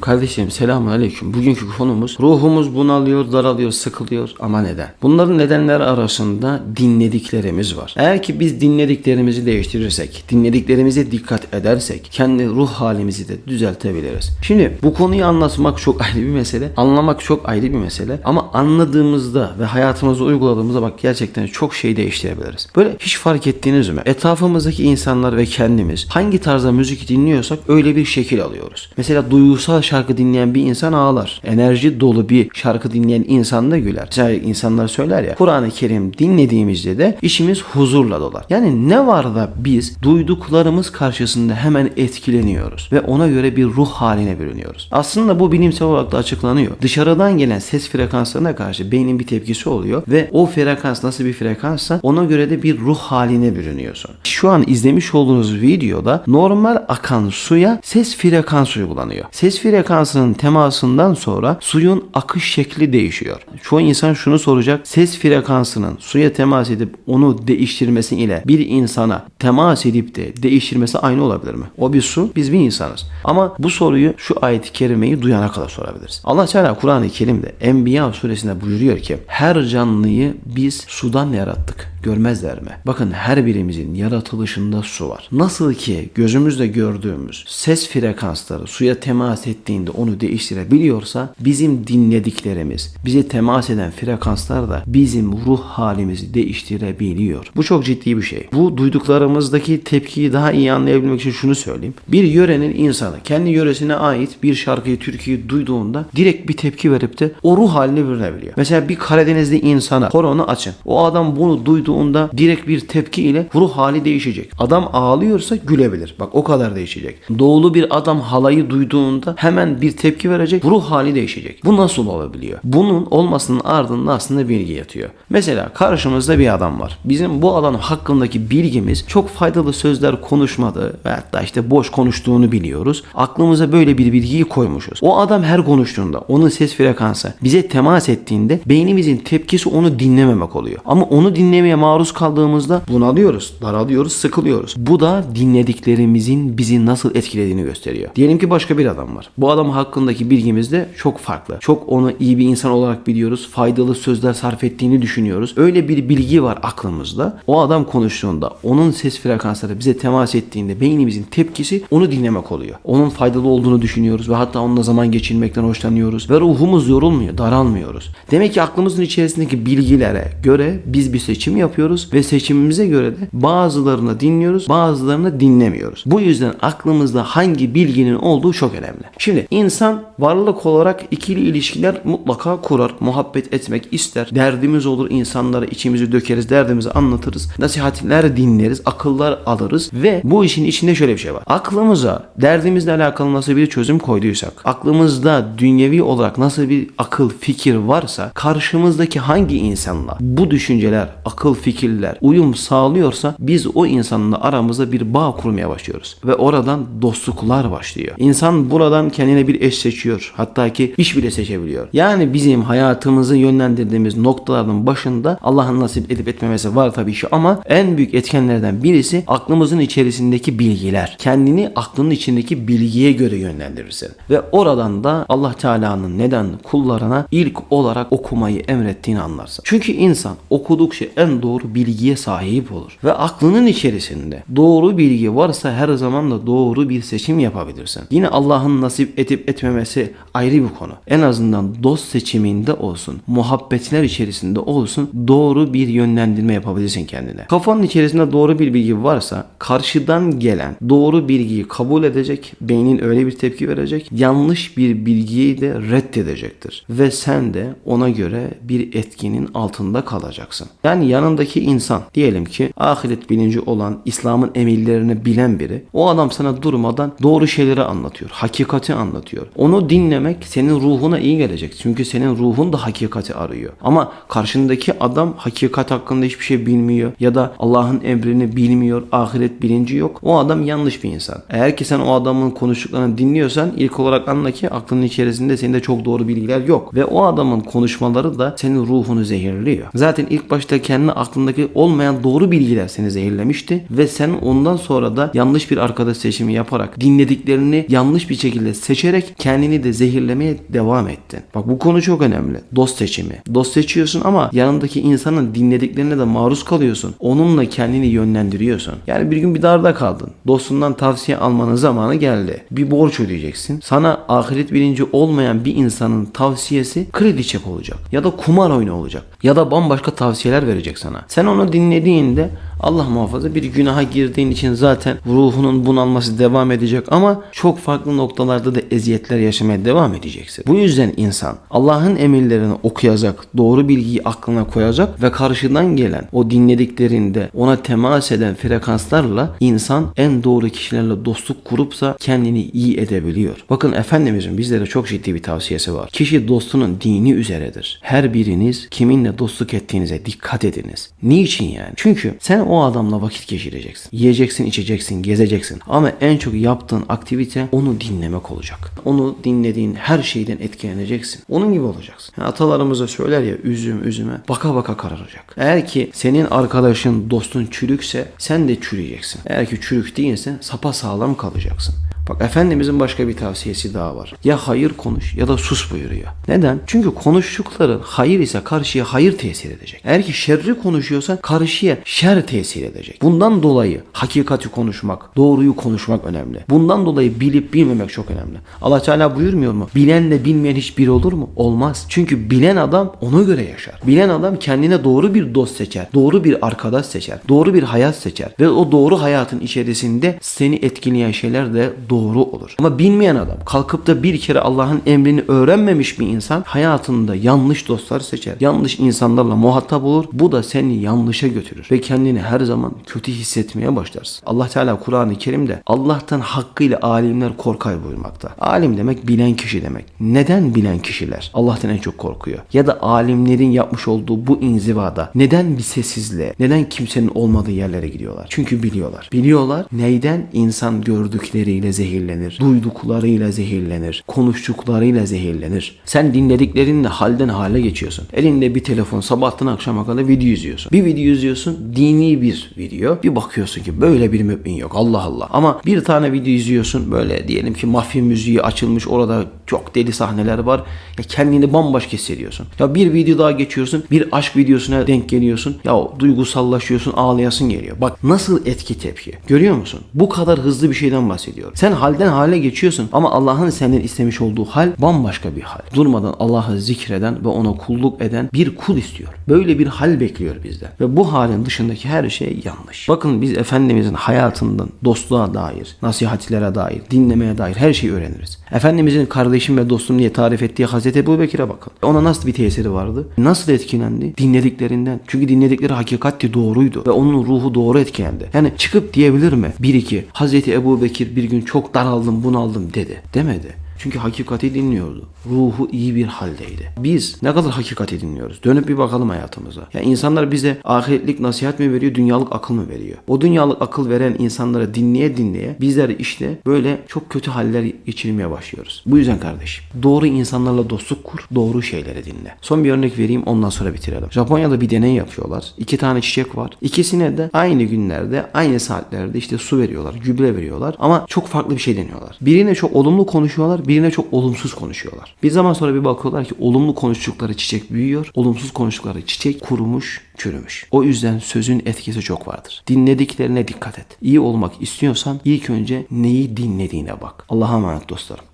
Kardeşlerim selamun aleyküm. Bugünkü konumuz ruhumuz bunalıyor, daralıyor, sıkılıyor ama neden? Bunların nedenleri arasında dinlediklerimiz var. Eğer ki biz dinlediklerimizi değiştirirsek, dinlediklerimize dikkat edersek kendi ruh halimizi de düzeltebiliriz. Şimdi bu konuyu anlatmak çok ayrı bir mesele, anlamak çok ayrı bir mesele ama anladığımızda ve hayatımıza uyguladığımızda bak gerçekten çok şey değiştirebiliriz. Böyle hiç fark ettiniz mi? Etrafımızdaki insanlar ve kendimiz hangi tarzda müzik dinliyorsak öyle bir şekil alıyoruz. Mesela duygusal şarkı dinleyen bir insan ağlar. Enerji dolu bir şarkı dinleyen insan da güler. Mesela insanlar söyler ya Kur'an-ı Kerim dinlediğimizde de işimiz huzurla dolar. Yani ne var da biz duyduklarımız karşısında hemen etkileniyoruz ve ona göre bir ruh haline bürünüyoruz. Aslında bu bilimsel olarak da açıklanıyor. Dışarıdan gelen ses frekanslarına karşı beynin bir tepkisi oluyor ve o frekans nasıl bir frekanssa ona göre de bir ruh haline bürünüyorsun. Şu an izlemiş olduğunuz videoda normal akan suya ses frekansı uygulanıyor. Ses frekansının temasından sonra suyun akış şekli değişiyor. Çoğu insan şunu soracak. Ses frekansının suya temas edip onu değiştirmesi ile bir insana temas edip de değiştirmesi aynı olabilir mi? O bir su, biz bir insanız. Ama bu soruyu şu ayet-i kerimeyi duyana kadar sorabiliriz. Allah Teala Kur'an-ı Kerim'de Enbiya suresinde buyuruyor ki her canlıyı biz sudan yarattık. Görmezler mi? Bakın her birimizin yaratılışında su var. Nasıl ki gözümüzle gördüğümüz ses frekansları suya temas ettiğinde onu değiştirebiliyorsa bizim dinlediklerimiz, bize temas eden frekanslar da bizim ruh halimizi değiştirebiliyor. Bu çok ciddi bir şey. Bu duyduklarımızdaki tepkiyi daha iyi anlayabilmek için şunu söyleyeyim. Bir yörenin insanı kendi yöresine ait bir şarkıyı, türküyü duyduğunda direkt bir tepki verip de o ruh haline bürünebiliyor. Mesela bir Karadenizli insana koronu açın. O adam bunu duyduğunda direkt bir tepki ile ruh hali değişecek. Adam ağlıyorsa gülebilir. Bak o kadar değişecek. Doğulu bir adam halayı duyduğunda hemen bir tepki verecek. Ruh hali değişecek. Bu nasıl olabiliyor? Bunun olmasının ardında aslında bilgi yatıyor. Mesela karşımızda bir adam var. Bizim bu adam hakkındaki bilgimiz çok faydalı sözler konuşmadı ve hatta işte boş konuştuğunu biliyoruz. Aklımıza böyle bir bilgiyi koymuşuz. O adam her konuştuğunda onun ses frekansı bize temas ettiğinde beynimizin tepkisi onu dinlememek oluyor. Ama onu dinlemeye maruz kaldığımızda bunalıyoruz, daralıyoruz, sıkılıyoruz. Bu da dinlediklerimizin bizi nasıl etkilediğini gösteriyor. Diyelim ki başka bir adam var. Bu adam hakkındaki bilgimiz de çok farklı. Çok onu iyi bir insan olarak biliyoruz. Faydalı sözler sarf ettiğini düşünüyoruz. Öyle bir bilgi var aklımızda. O adam konuştuğunda onun ses frekansları bize temas ettiğinde beynimizin tepkisi onu dinlemek oluyor. Onun faydalı olduğunu düşünüyoruz ve hatta onunla zaman geçirmekten hoşlanıyoruz ve ruhumuz yorulmuyor, daralmıyoruz. Demek ki aklımızın içerisindeki bilgilere göre biz bir seçim yapıyoruz ve seçimimize göre de bazılarını dinliyoruz, bazılarını dinlemiyoruz. Bu yüzden aklımızda hangi bilginin olduğu çok önemli. Şimdi insan varlık olarak ikili ilişkiler mutlaka kurar, muhabbet etmek ister. Derdimiz olur, insanlara içimizi dökeriz, derdimizi anlatırız. Nasihatler dinleriz, akıllar alırız ve bu işin içinde şöyle bir şey var. Aklımıza derdimizle alakalı nasıl bir çözüm koyduysak, aklımızda dünyevi olarak nasıl bir akıl, fikir varsa karşımızdaki hangi insanla bu düşünceler, akıl, fikirler uyum sağlıyorsa biz o insanla aramızda bir bağ kurmaya başlıyoruz ve oradan dostluklar başlıyor. İnsan buradan kendine bir eş seçiyor. Hatta ki iş bile seçebiliyor. Yani bizim hayatımızı yönlendirdiğimiz noktaların başında Allah'ın nasip edip etmemesi var tabii ki ama en büyük etkenlerden birisi aklımızın içerisindeki bilgiler. Kendini aklının içindeki bilgiye göre yönlendirirsin. Ve oradan da Allah Teala'nın neden kullarına ilk olarak okumayı emrettiğini anlarsın. Çünkü insan okudukça en doğru bilgiye sahip olur. Ve aklının içerisinde doğru bilgi varsa her zaman da doğru bir seçim yapabilirsin. Yine Allah'ın nasip edip etmemesi ayrı bir konu. En azından dost seçiminde olsun, muhabbetler içerisinde olsun doğru bir yönlendirme yapabilirsin kendine. Kafanın içerisinde doğru bir bilgi varsa karşıdan gelen doğru bilgiyi kabul edecek, beynin öyle bir tepki verecek, yanlış bir bilgiyi de reddedecektir. Ve sen de ona göre bir etkinin altında kalacaksın. Yani yanındaki insan diyelim ki ahiret bilinci olan İslam'ın emirlerini bilen biri o adam sana durmadan doğru şeyleri anlatıyor. Hakikati anlatıyor. Onu dinlemek senin ruhuna iyi gelecek. Çünkü senin ruhun da hakikati arıyor. Ama karşındaki adam hakikat hakkında hiçbir şey bilmiyor ya da Allah'ın emrini bilmiyor, ahiret bilinci yok. O adam yanlış bir insan. Eğer ki sen o adamın konuştuklarını dinliyorsan ilk olarak anla ki aklının içerisinde senin de çok doğru bilgiler yok. Ve o adamın konuşmaları da senin ruhunu zehirliyor. Zaten ilk başta kendi aklındaki olmayan doğru bilgiler seni zehirlemişti ve sen ondan sonra da yanlış bir arkadaş seçimi yaparak dinlediklerini yanlış bir şekilde seçerek kendini de zehirlemeye devam ettin. Bak bu konu çok önemli. Dost seçimi. Dost seçiyorsun ama yanındaki insanın dinlediklerine de maruz kalıyorsun. Onunla kendini yönlendiriyorsun. Yani bir gün bir darda kaldın. Dostundan tavsiye almanın zamanı geldi. Bir borç ödeyeceksin. Sana ahiret bilinci olmayan bir insanın tavsiyesi kredi çek olacak. Ya da kumar oyunu olacak. Ya da bambaşka tavsiyeler verecek sana. Sen onu dinlediğinde Allah muhafaza bir günaha girdiğin için zaten ruhunun bunalması devam edecek ama çok farklı noktalarda da eziyetler yaşamaya devam edeceksin. Bu yüzden insan Allah'ın emirlerini okuyacak, doğru bilgiyi aklına koyacak ve karşıdan gelen o dinlediklerinde ona temas eden frekanslarla insan en doğru kişilerle dostluk kurupsa kendini iyi edebiliyor. Bakın Efendimizin bizlere çok ciddi bir tavsiyesi var. Kişi dostunun dini üzeredir. Her biriniz kiminle dostluk ettiğinize dikkat ediniz. Niçin yani? Çünkü sen o adamla vakit geçireceksin. Yiyeceksin, içeceksin, gezeceksin. Ama en çok yaptığın aktivite onu dinlemek olacak. Onu dinlediğin her şeyden etkileneceksin. Onun gibi olacaksın. Yani atalarımıza söyler ya üzüm üzüme baka baka kararacak. Eğer ki senin arkadaşın, dostun çürükse sen de çürüyeceksin. Eğer ki çürük değilse sapa sağlam kalacaksın. Bak Efendimizin başka bir tavsiyesi daha var. Ya hayır konuş ya da sus buyuruyor. Neden? Çünkü konuştukların hayır ise karşıya hayır tesir edecek. Eğer ki şerri konuşuyorsan karşıya şer tesir edecek. Bundan dolayı hakikati konuşmak, doğruyu konuşmak önemli. Bundan dolayı bilip bilmemek çok önemli. Allah Teala buyurmuyor mu? Bilenle bilmeyen hiçbir olur mu? Olmaz. Çünkü bilen adam ona göre yaşar. Bilen adam kendine doğru bir dost seçer. Doğru bir arkadaş seçer. Doğru bir hayat seçer. Ve o doğru hayatın içerisinde seni etkileyen şeyler de doğru olur. Ama bilmeyen adam kalkıp da bir kere Allah'ın emrini öğrenmemiş bir insan hayatında yanlış dostlar seçer. Yanlış insanlarla muhatap olur. Bu da seni yanlışa götürür. Ve kendini her zaman kötü hissetmeye başlarsın. Allah Teala Kur'an-ı Kerim'de Allah'tan hakkıyla alimler korkar buyurmakta. Alim demek bilen kişi demek. Neden bilen kişiler Allah'tan en çok korkuyor? Ya da alimlerin yapmış olduğu bu inzivada neden bir sessizliğe, neden kimsenin olmadığı yerlere gidiyorlar? Çünkü biliyorlar. Biliyorlar neyden insan gördükleriyle zehirlenir, duyduklarıyla zehirlenir, konuştuklarıyla zehirlenir. Sen dinlediklerinle halden hale geçiyorsun. Elinde bir telefon sabahtan akşama kadar video izliyorsun. Bir video izliyorsun dini bir video. Bir bakıyorsun ki böyle bir mümin yok Allah Allah. Ama bir tane video izliyorsun böyle diyelim ki mafya müziği açılmış orada çok deli sahneler var. Ya kendini bambaşka hissediyorsun. Ya bir video daha geçiyorsun bir aşk videosuna denk geliyorsun. Ya duygusallaşıyorsun ağlayasın geliyor. Bak nasıl etki tepki. Görüyor musun? Bu kadar hızlı bir şeyden bahsediyorum. Sen halden hale geçiyorsun ama Allah'ın senden istemiş olduğu hal bambaşka bir hal. Durmadan Allah'ı zikreden ve ona kulluk eden bir kul istiyor. Böyle bir hal bekliyor bizden. Ve bu halin dışındaki her şey yanlış. Bakın biz Efendimizin hayatından dostluğa dair, nasihatlere dair, dinlemeye dair her şeyi öğreniriz. Efendimizin kardeşim ve dostum diye tarif ettiği Hazreti Ebu Bekir'e bakın. Ona nasıl bir tesiri vardı? Nasıl etkilendi? Dinlediklerinden. Çünkü dinledikleri hakikatti doğruydu ve onun ruhu doğru etkilendi. Yani çıkıp diyebilir mi? Bir iki Hazreti Ebu Bekir bir gün çok daraldım bunaldım dedi. Demedi. Çünkü hakikati dinliyordu. Ruhu iyi bir haldeydi. Biz ne kadar hakikati dinliyoruz? Dönüp bir bakalım hayatımıza. Ya insanlar bize ahiretlik nasihat mi veriyor, dünyalık akıl mı veriyor? O dünyalık akıl veren insanları dinleye dinleye bizler işte böyle çok kötü haller geçirmeye başlıyoruz. Bu yüzden kardeşim doğru insanlarla dostluk kur, doğru şeyleri dinle. Son bir örnek vereyim ondan sonra bitirelim. Japonya'da bir deney yapıyorlar. İki tane çiçek var. İkisine de aynı günlerde, aynı saatlerde işte su veriyorlar, gübre veriyorlar ama çok farklı bir şey deniyorlar. Birine çok olumlu konuşuyorlar, birine çok olumsuz konuşuyorlar. Bir zaman sonra bir bakıyorlar ki olumlu konuştukları çiçek büyüyor, olumsuz konuştukları çiçek kurumuş, çürümüş. O yüzden sözün etkisi çok vardır. Dinlediklerine dikkat et. İyi olmak istiyorsan ilk önce neyi dinlediğine bak. Allah'a emanet dostlarım.